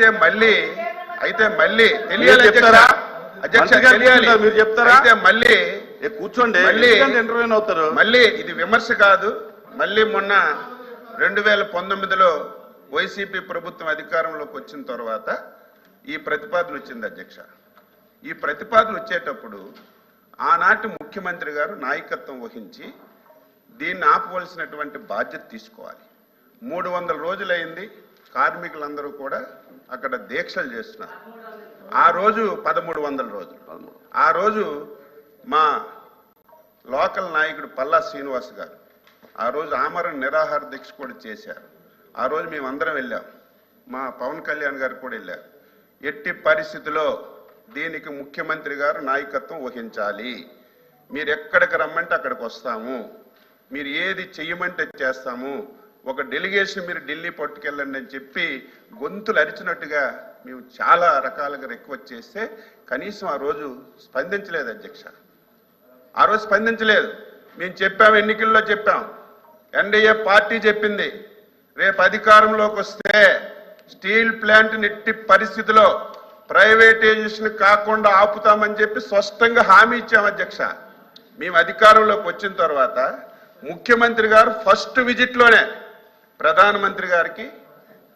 అయితే మళ్ళీ అయితే మళ్ళీ తెలియాలి చెప్తారా? అధ్యక్ష తెలియాలి. మీరు చెప్తారా? అయితే మళ్ళీ కూర్చోండి. మళ్ళీ- ఇంటర్వ్యూ అవుతారు? మళ్ళీ ఇది విమర్శ కాదు. మళ్ళీ మొన్న రెండు వేల పంతొమ్మిదిలో వైసీపీ ప్రభుత్వం అధికారంలోకి వచ్చిన తర్వాత ఈ ప్రతిపాదన వచ్చింది అధ్యక్ష. ఈ ప్రతిపాదన వచ్చేటప్పుడు ఆనాటి ముఖ్యమంత్రి గారు నాయకత్వం వహించి దీన్ని ఆపవలసినటువంటి బాధ్యత తీసుకోవాలి. మూడు వందల రోజులైంది కార్మికులందరూ కూడా అక్కడ దీక్షలు చేస్తున్నారు ఆ రోజు పదమూడు వందల రోజులు. ఆ రోజు మా లోకల్ నాయకుడు పల్లా శ్రీనివాస్ గారు ఆ రోజు ఆమరణ నిరాహార దీక్ష కూడా చేశారు. ఆ రోజు మేమందరం వెళ్ళాం. మా పవన్ కళ్యాణ్ గారు కూడా వెళ్ళారు. ఎట్టి పరిస్థితిలో దీనికి ముఖ్యమంత్రి గారు నాయకత్వం వహించాలి. మీరు ఎక్కడికి రమ్మంటే అక్కడికి వస్తాము. మీరు ఏది చెయ్యమంటే చేస్తాము. ఒక డెలిగేషన్ మీరు ఢిల్లీ పట్టుకెళ్ళండి అని చెప్పి గొంతులు అరిచినట్టుగా మేము చాలా రకాలుగా రిక్వెస్ట్ చేస్తే కనీసం ఆ రోజు స్పందించలేదు అధ్యక్ష. ఆ రోజు స్పందించలేదు. మేము చెప్పాం ఎన్నికల్లో చెప్పాం. ఎన్డీఏ పార్టీ చెప్పింది. రేపు అధికారంలోకి వస్తే స్టీల్ ప్లాంట్ నెట్టి పరిస్థితిలో ప్రైవేటైజేషన్ కాకుండా ఆపుతామని చెప్పి స్పష్టంగా హామీ ఇచ్చాం అధ్యక్ష. మేము అధికారంలోకి వచ్చిన తర్వాత ముఖ్యమంత్రి గారు ఫస్ట్ విజిట్లోనే ప్రధానమంత్రి గారికి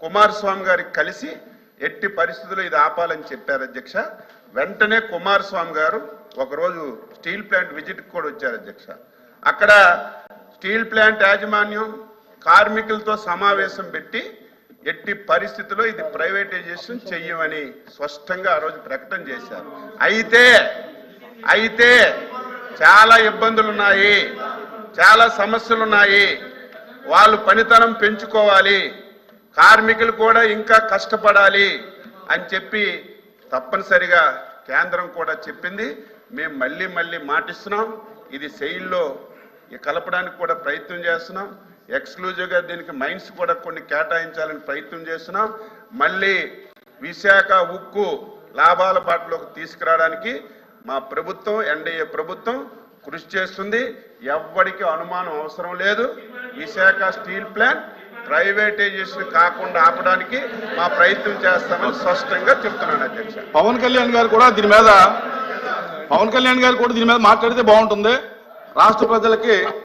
కుమారస్వామి గారికి కలిసి ఎట్టి పరిస్థితుల్లో ఇది ఆపాలని చెప్పారు అధ్యక్ష. వెంటనే కుమారస్వామి గారు ఒకరోజు స్టీల్ ప్లాంట్ విజిట్కి కూడా వచ్చారు అధ్యక్ష. అక్కడ స్టీల్ ప్లాంట్ యాజమాన్యం కార్మికులతో సమావేశం పెట్టి ఎట్టి పరిస్థితుల్లో ఇది ప్రైవేటైజేషన్ చెయ్యమని స్పష్టంగా ఆ రోజు ప్రకటన చేశారు. అయితే అయితే చాలా ఇబ్బందులు ఉన్నాయి చాలా సమస్యలు ఉన్నాయి వాళ్ళు పనితనం పెంచుకోవాలి. కార్మికులు కూడా ఇంకా కష్టపడాలి అని చెప్పి తప్పనిసరిగా కేంద్రం కూడా చెప్పింది. మేము మళ్ళీ మళ్ళీ మాటిస్తున్నాం. ఇది సెయిల్లో కలపడానికి కూడా ప్రయత్నం చేస్తున్నాం. ఎక్స్క్లూజివ్గా దీనికి మైన్స్ కూడా కొన్ని కేటాయించాలని ప్రయత్నం చేస్తున్నాం. మళ్ళీ విశాఖ ఉక్కు లాభాల బాటలోకి తీసుకురావడానికి మా ప్రభుత్వం ఎన్డీఏ ప్రభుత్వం కృషి చేస్తుంది. ఎవ్వడికి అనుమానం అవసరం లేదు. విశాఖ స్టీల్ ప్లాంట్ ప్రైవేటైజేషన్ కాకుండా ఆపడానికి మా ప్రయత్నం చేస్తామని స్పష్టంగా చెప్తున్నాను అధ్యక్ష. పవన్ కళ్యాణ్ గారు కూడా దీని మీద పవన్ కళ్యాణ్ గారు కూడా దీని మీద మాట్లాడితే బాగుంటుంది. రాష్ట్ర ప్రజలకి